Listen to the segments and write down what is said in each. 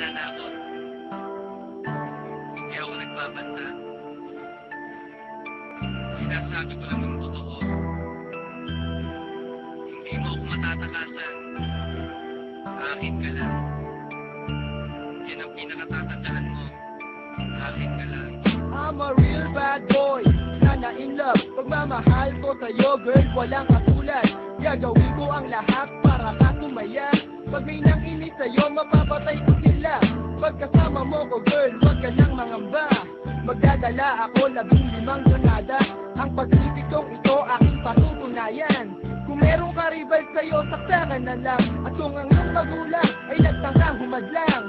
nananakot. Hindi ako nagbabanta. Sinasabi ko lang ang totoo. Hindi mo ako matatakasan. Akin ka lang. Yan ang pinakatatandaan mo. Akin ka lang. I'm a real bad boy Sana in love Pagmamahal ko sa'yo girl Walang katulad Gagawin ko ang lahat para ka tumaya. Pag may nanginig sa'yo Mapapatay ko sila. Pagkasama mo ko girl Huwag ka nang mangamba. Magdadala ako labing limang granada Ang pag-ibig kong ito aking patutunayan. Kung meron ka rival sa'yo Saksakan na lang. At kung ang iyong magulang Ay nagtangkang humadlang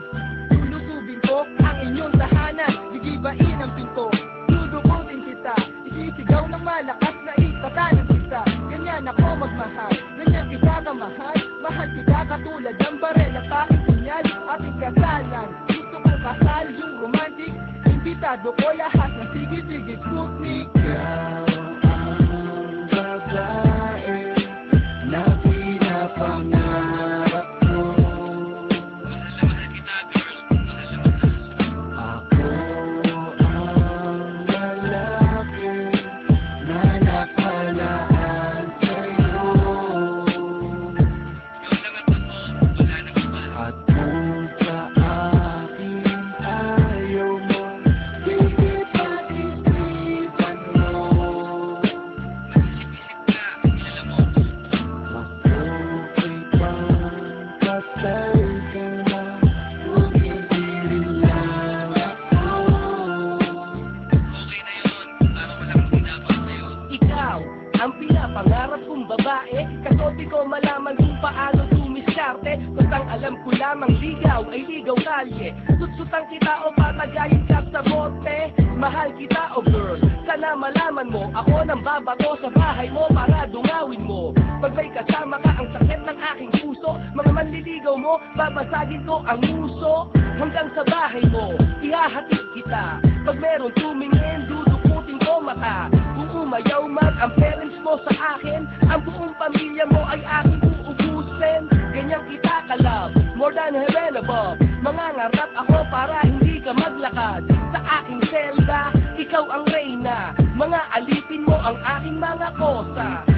Lulutubin ko ang inyong tahanan. Gigibain ang pinto. Dudukutin kita. Isisigaw ng malakas na itatanan kita. Ganyan ako magmahal. Ganyan kita kamahal Mahal. Kita katulad ng barel at aking sinyal Ating kasalan. Gusto ko kasal yung romantic. Imbitado ko lahat ng sige-sige Sputnik Pinapangarap Kasote ko malaman kung paano tumiskarte Bastang alam ko lamang ligaw ay ligaw kalye. Sutsutang kita o patagayin ka sa bote. Mahal kita o girl. Sana malaman mo Ako nang babato sa bahay mo Para dungawin mo. Pag may kasama ka ang sakit ng aking puso. Mga manliligaw mo Babasagin ko ang muso Hanggang sa bahay mo Ihahatid kita. Pag meron tumingin Dudukutin ko mata Kung umayaw man ang parents mo sa akin Ang buong pamilya mo ay aking uubusin. Ganyan kita kalab More than heaven above. Mangangarap ako para hindi ka maglakad Sa aking selda. Ikaw ang reyna Mga alipin mo ang aking mga kosa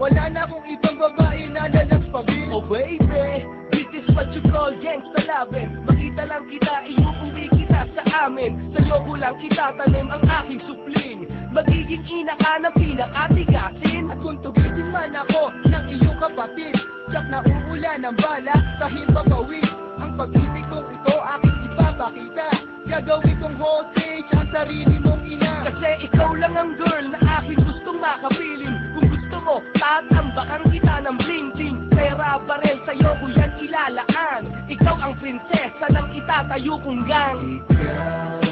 Wala na akong ibang babae na lalaspagin Oh baby, this is what you call gangsta loving Makita lang kita, iuuwi kita sa amin. Sa'yo ko lang kita tanim ang aking supling Magiging ina ka ng pinakatigasin. At kung tugisin man ako ng iyong kapatid Tiyak na uulan ng bala kahit papawid Ang pag-ibig kong ito aking ipapakita. Gagawin kong hostage ang sarili mong ina. Kasi ikaw lang ang girl na mo, tatambakan kita ng bling-bling Pera barel sa'yo ko yan ilalaan. Ikaw ang prinsesa ng itatayo kong gang. Ikaw